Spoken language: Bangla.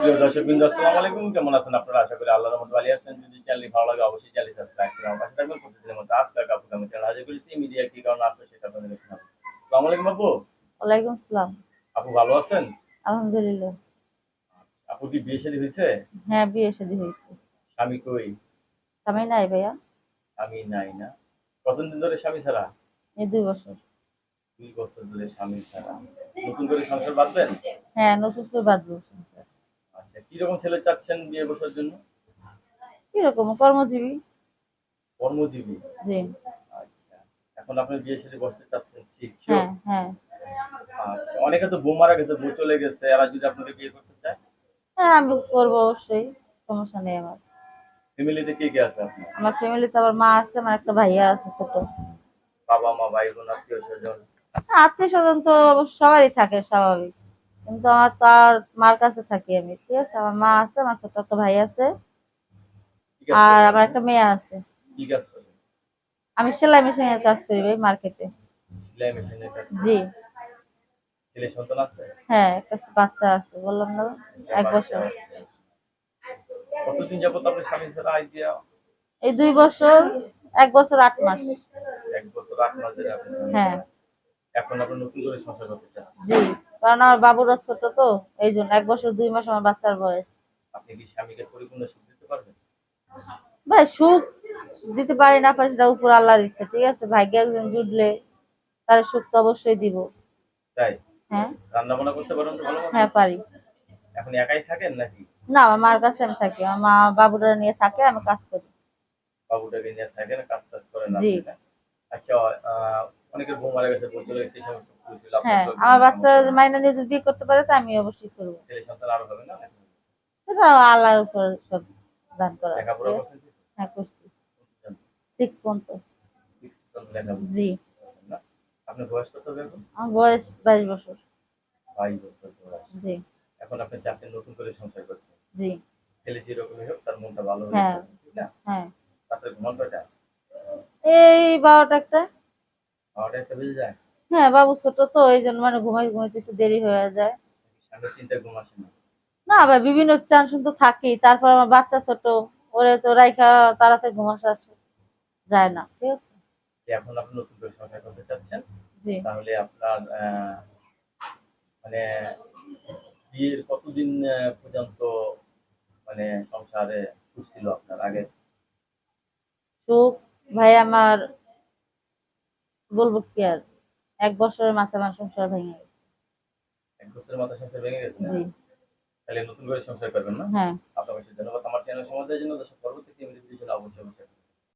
প্রিয় আসসালামু আলাইকুম। কেমন আছেন আপনারা? আশা করি আল্লাহর রহমতে ভালো আছেন। যদি চ্যানেলটি ভালো লাগে অবশ্যই চ্যানেল সাবস্ক্রাইব করুন আমার থাকবেন। প্রতিদিনের মতো আজকে কাপড় আমি চ্যানেল হাজির করেছি। মিডিয়া কি কারণে আসলে সেটা আপনাদের শোনাবো আসসালামু আলাইকুম আপু। ওয়ালাইকুম সালাম আপু ভালো আছেন? আলহামদুলিল্লাহ। আপু কি বিয়ে শাদী হয়েছে? হ্যাঁ বিয়ে শাদী হয়েছে। স্বামী কই? আমি নাই ভাইয়া। আমি নাই না। কতদিন ধরে স্বামী ছাড়া? এই দুই বছর। দুই বছর ধরে স্বামী ছাড়া। নতুন করে সংসার বাঁধবেন? হ্যাঁ নতুন করে বাঁধবো। কীরকম ছেলে চাচ্ছেন বিয়ে বসার জন্য? কীরকম? কর্মজীবী। কর্মজীবী? জি। আচ্ছা। এখন আপনি বিয়ে শাদী বসতে চাচ্ছেন ঠিক হ্যাঁ হ্যাঁ। আচ্ছা অনেকে তো বউ মারা গেছে বউ চলে গেছে এরা যদি আপনাকে বিয়ে করতে চায়? হ্যাঁ আমি করব অবশ্যই সমস্যা নেই আমার। ফ্যামিলিতে কে কে আছে আপনার? আমার ফ্যামিলিতে আমার মা আছে আমার একটা ভাইয়া আছে ছোট। বাবা মা ভাই বোন আত্মীয় স্বজন আত্মীয় স্বজন তো সবারই থাকে স্বাভাবিক। কিন্তু আমার তার মার কাছে থাকি আমি ঠিক আছে? আমার মা আছে আমার ছোট একটা ভাই আছে। আর আমার একটা মেয়ে আছে। আমি সেলাই মেশিনের কাজ করি ভাই মার্কেটে। জি। ছেলে সন্তান আছে? হ্যাঁ একটা বাচ্চা আছে বললাম না। এক বছর। কতদিন যাবত আপনি স্বামী ছাড়া আইডিয়া এই দুই বছর এক বছর আট মাস। এক বছর আট মাস হ্যাঁ। এখন আপনি নতুন করে সংসার করতে চাচ্ছেন জি। কারণ আমার বাবুরা ছোট তো এই জন্য এক বছর দুই মাস আমার বাচ্চার বয়স। আপনি কি স্বামীকে পরিপূর্ণ সুখ দিতে পারবেন? ভাই সুখ দিতে পারি না পারি সেটা উপর আল্লাহর ইচ্ছা ঠিক আছে? ভাগ্যে একজন জুটলে তার সুখ তো অবশ্যই দিব। তাই? হ্যাঁ। রান্না বান্না করতে পারেন তো ভালো হ্যাঁ পারি। এখন একাই থাকেন নাকি? না আমার মার কাছে আমি থাকি। আমার মা বাবুরা নিয়ে থাকে আমি কাজ করি। বাবুটাকে নিয়ে থাকেন কাজ টাজ করেন আপনি আচ্ছা অনেকের বউ মারা গেছে বউ চলে গেছে এই সমস্ত আপনার হ্যাঁ তো আমার বাচ্চা মাইনা নিয়ে যদি বিয়ে করতে পারে তো আমি অবশ্যই করব। ছেলে সন্তান আরও হবে না? নাকি? সেটা আল্লাহর উপর সব দান করা লেখাপড়া করছেন? হ্যাঁ করছি। সিক্স পর্যন্ত Sixth পর্যন্ত লেখাপড়া। জি। করছেন না? আপনার বয়স কত হবে এখন? আমার বয়স বাইশ বছর। বাইশ বছর বয়স। জি। এখন আপনি চাচ্ছেন নতুন করে সংসার করতে জি। ছেলে যেরকমই হোক তার মনটা ভালো হয়ে হ্যাঁ। যাবে, ঠিক না? হ্যাঁ। তারপরে ঘুমান কয়টা এই বারোটা একটা বারোটা একটা বেজে যায় হ্যাঁ বাবু ছোট তো এই জন্য মানে ঘুমাই ঘুমাইতে একটু দেরি হয়ে যায়। না। ভাই বিভিন্ন টেনশন তো থাকেই তারপর আমার বাচ্চা ছোট ওরে তো রাইখা তাড়াতাড়ি ঘুম আসা যায় না ঠিক আছে? এখন আপনি নতুন করে সংসার করতে চাচ্ছেন তাহলে আপনার মানে বিয়ের কতদিন পর্যন্ত মানে সংসারে সুখ ছিল আপনার আগে? সুখ ভাই আমার বলব কি আর? এক বছরের মাথা আমার সংসার ভেঙে গেছে। এক বছরের মাথা সংসার ভেঙে গেছে হ্যাঁ? তাহলে নতুন করে সংসার করবেন না? হ্যাঁ। আপনাকে ধন্যবাদ। আমার চ্যানেল সমাজের জন্য দর্শক পরবর্তী টিভির জন্য অবশ্যই